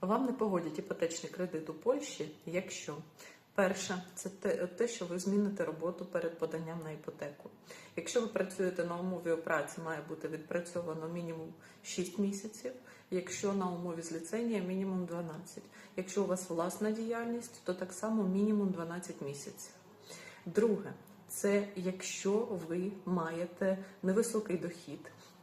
Вам не погодять іпотечний кредит у Польщі, якщо перше, це те, що ви зміните роботу перед поданням на іпотеку. Якщо ви працюєте на умові праці, має бути відпрацьовано мінімум 6 місяців. Якщо на умові зліцення мінімум 12. Якщо у вас власна діяльність, то так само мінімум 12 місяців. Друге, це якщо ви маєте невисокий дохід.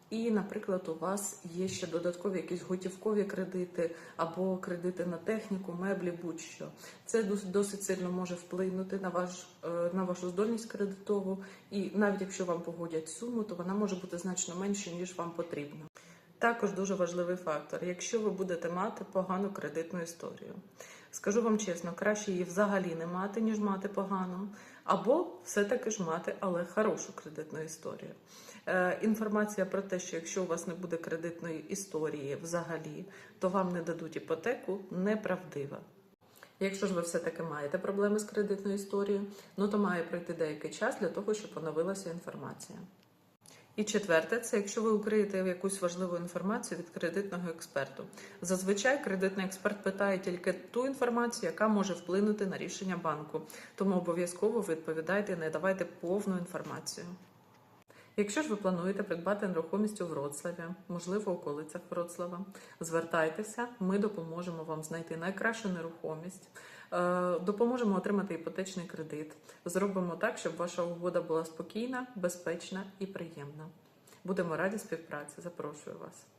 І, наприклад, у вас є ще додаткові якісь готівкові кредити або кредити на техніку, меблі, будь-що. Це дос- досить сильно може вплинути на ваш е, на вашу здольність кредитову. І навіть якщо вам погодять суму, то вона може бути значно менше ніж вам потрібно. Також дуже важливий фактор, якщо ви будете мати погану кредитну історію. Скажу вам чесно, краще її взагалі не мати, ніж мати погану, або все-таки ж мати, але хорошу кредитну історію. Е, інформація про те, що якщо у вас не буде кредитної історії взагалі, то вам не дадуть іпотеку, неправдива. Якщо ж ви все-таки маєте проблеми з кредитною історією, ну то має пройти деякий час для того, щоб оновилася інформація. І четверте, це якщо ви укриєте якусь важливу інформацію від кредитного експерту. Зазвичай кредитний експерт питає тільки ту інформацію, яка може вплинути на рішення банку. Тому обов'язково відповідайте і не давайте повну інформацію. Якщо ж ви плануєте придбати нерухомість у Вроцлаві, можливо, околицях Вроцлава, звертайтеся, ми допоможемо вам знайти найкращу нерухомість, е, допоможемо отримати іпотечний кредит. Зробимо так, щоб ваша угода була спокійна, безпечна і приємна. Будемо раді співпраці. Запрошую вас.